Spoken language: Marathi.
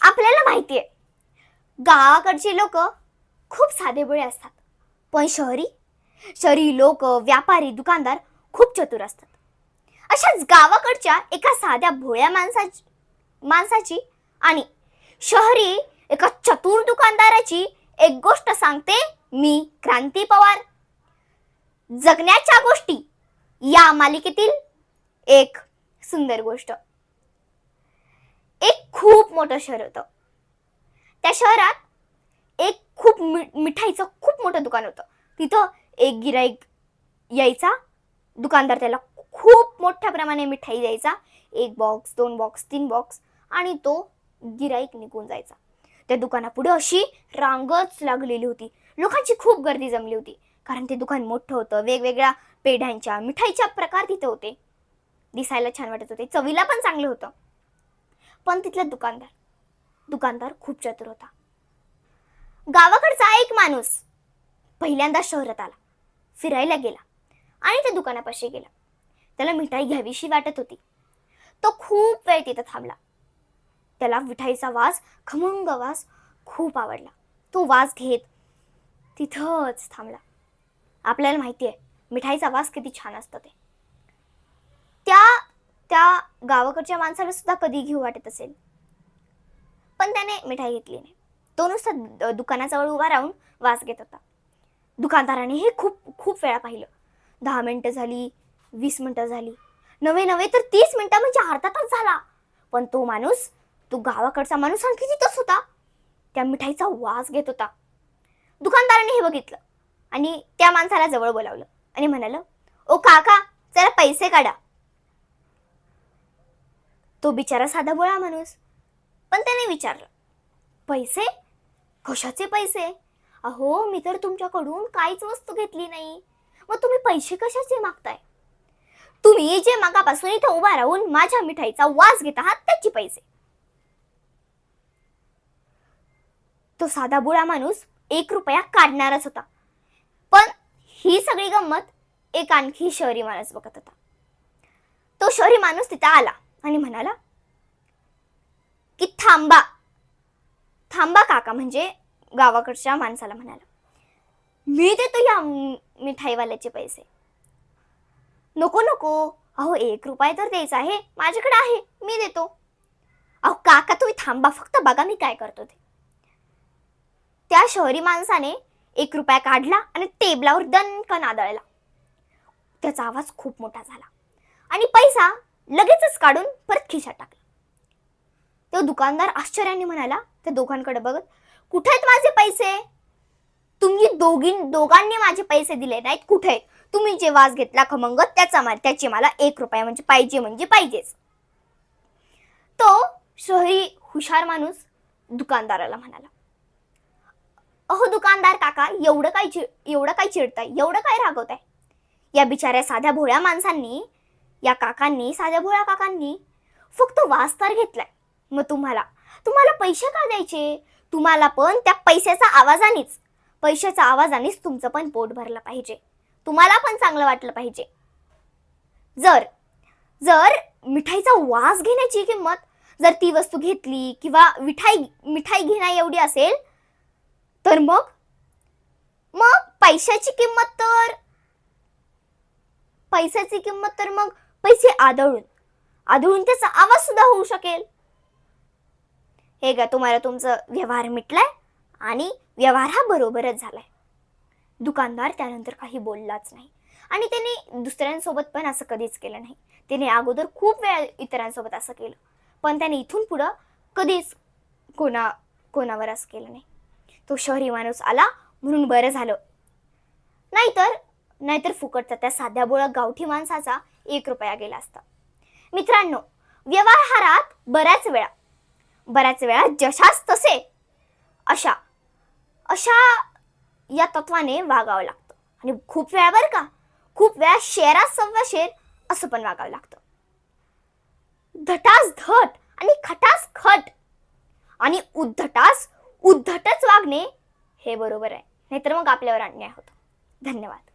आपल्याला माहिती आहे. गावाकडचे लोक खूप साधेबोळे असतात. पण शहरी शहरी लोक व्यापारी दुकानदार खूप चतुर असतात. अशाच गावाकडच्या एका साध्या भोळ्या माणसाची माणसाची आणि शहरी एका चतुर दुकानदाराची एक गोष्ट सांगते मी क्रांती पवार. जगण्याच्या गोष्टी या मालिकेतील एक सुंदर गोष्ट. खूप मोठं शहर होतं. त्या शहरात एक खूप मि मिठाईचं खूप मोठं दुकान होतं. तिथं एक गिराईक यायचा दुकानदार त्याला खूप मोठ्या प्रमाणे मिठाई द्यायचा एक बॉक्स दोन बॉक्स तीन बॉक्स आणि तो गिराईक निघून जायचा. त्या दुकानापुढे अशी रांगच लागलेली होती. लोकांची खूप गर्दी जमली होती. कारण ते दुकान मोठं होतं वेगवेगळ्या पेढ्यांच्या मिठाईच्या प्रकार तिथे होते. दिसायला छान वाटत होते. चवीला पण चांगलं होतं. पण तिथला दुकानदार दुकानदार खूप चतुर होता. गावाकडचा एक माणूस पहिल्यांदा शहरात आला फिरायला गेला आणि त्या दुकानापाशी गेला. त्याला मिठाई घ्यावीशी वाटत होती. तो खूप वेळ तिथं थांबला. त्याला मिठाईचा वास खमंग वास खूप आवडला. तो वास घेत तिथंच थांबला. आपल्याला माहिती आहे मिठाईचा वास किती छान असतं ते. त्या त्या गावाकडच्या माणसाला सुद्धा कधी घेऊ वाटत असेल. पण त्याने मिठाई घेतली नाही. तो नुसता द- दुकानाजवळ उभा राहून वास घेत होता. दुकानदाराने हे खूप खूप वेळा पाहिलं. दहा मिनटं झाली वीस मिनिटं झाली. नवे नवे तर तीस मिनटं म्हणजे अर्धा तास झाला. पण तो माणूस तो गावाकडचा माणूस आणखी तिथंच होता. त्या मिठाईचा वास घेत होता. दुकानदाराने हे बघितलं आणि त्या माणसाला जवळ बोलावलं आणि म्हणालं ओ काका जरा पैसे काढा. तो बिचारा साधा बोळा माणूस. पण त्याने विचारलं पैसे? कशाचे पैसे? अहो मी तर तुमच्याकडून काहीच वस्तू घेतली नाही. मग तुम्ही पैसे कशाचे मागताय? तुम्ही जे मागापासून इथे उभा राहून माझ्या मिठाईचा वास घेत आहात त्याचे पैसे. तो साधा बुळा माणूस एक रुपया काढणारच होता. पण ही सगळी गंमत एक आणखी शहरी माणूस बघत होता. तो शहरी माणूस तिथं आला. आणि म्हणाला की थांबा. थांबा काका म्हणजे गावाकडच्या माणसाला म्हणाला. मी देतो या मिठाईवाल्याचे पैसे. नको नको. अहो एक रुपये तर द्यायचा आहे. माझ्याकडे आहे. मी देतो. अहो काका तुम्ही थांबा. फक्त बघा मी काय करतो ते. त्या शहरी माणसाने एक रुपया काढला आणि टेबलावर दणकन आदळला. त्याचा आवाज खूप मोठा झाला. आणि पैसा लगेचच काढून परत खिशात टाकला. तो दुकानदार आश्चर्याने म्हणाला त्या दोघांकडे बघत कुठे आहेत माझे पैसे? तुम्ही दोघी दोघांनी माझे पैसे दिले नाहीत. कुठे तुम्ही जे वास घेतला खमंग त्याचा मा- त्याचे मला एक रुपया म्हणजे पाहिजे म्हणजे पाहिजेच. तो शहरी हुशार माणूस दुकानदाराला म्हणाला अहो दुकानदार काका एवढं काय चि एवढं काय चिडताय? एवढं काय रागवताय? या बिचाऱ्या साध्या भोळ्या माणसांनी या काकांनी साध्या भोळ्या काकांनी फक्त वास तर घेतलाय. मग तुम्हाला तुम्हाला पैसे का द्यायचे? तुम्हाला पण त्या पैशाच्या आवाजानेच पैशाच्या आवाजानेच तुमचं पण पोट भरलं पाहिजे. तुम्हाला पण चांगलं वाटलं पाहिजे. जर जर मिठाईचा वास घेण्याची किंमत जर ती वस्तू घेतली किंवा मिठाई मिठाई घेण्या एवढी असेल तर मग? मग पैशाची किंमत तर पैशाची किंमत तर मग पैसे आदळून. आदळून त्याचा आवाज सुद्धा होऊ शकेल. हे का तुम्हाला तुमचं व्यवहार मिटलाय आणि व्यवहार हा बरोबरच झालाय. दुकानदार त्यानंतर काही बोललाच नाही. आणि त्याने दुसऱ्यांसोबत पण असं कधीच केलं नाही. त्याने अगोदर खूप वेळा इतरांसोबत असं केलं. पण त्याने इथून पुढं कधीच कोणा कोणावर असं केलं नाही. तो शहरी माणूस आला म्हणून बरं झालं. नाहीतर नाहीतर फुकटचा त्या साध्या बोळा गावठी माणसाचा एक रुपया गेला असता. मित्रांनो व्यवहारात बऱ्याच वेळा बऱ्याच वेळा जशास तसे अशा अशा या तत्वाने वागावं लागतं. आणि खूप वेळा बरं का खूप वेळा शेरा सव्वा शेर असं पण वागावं लागतं. धटास धट आणि खटास खट आणि उद्धटास उद्धटच वागणे हे बरोबर आहे. नाहीतर मग आपल्यावर अन्याय होतो. धन्यवाद.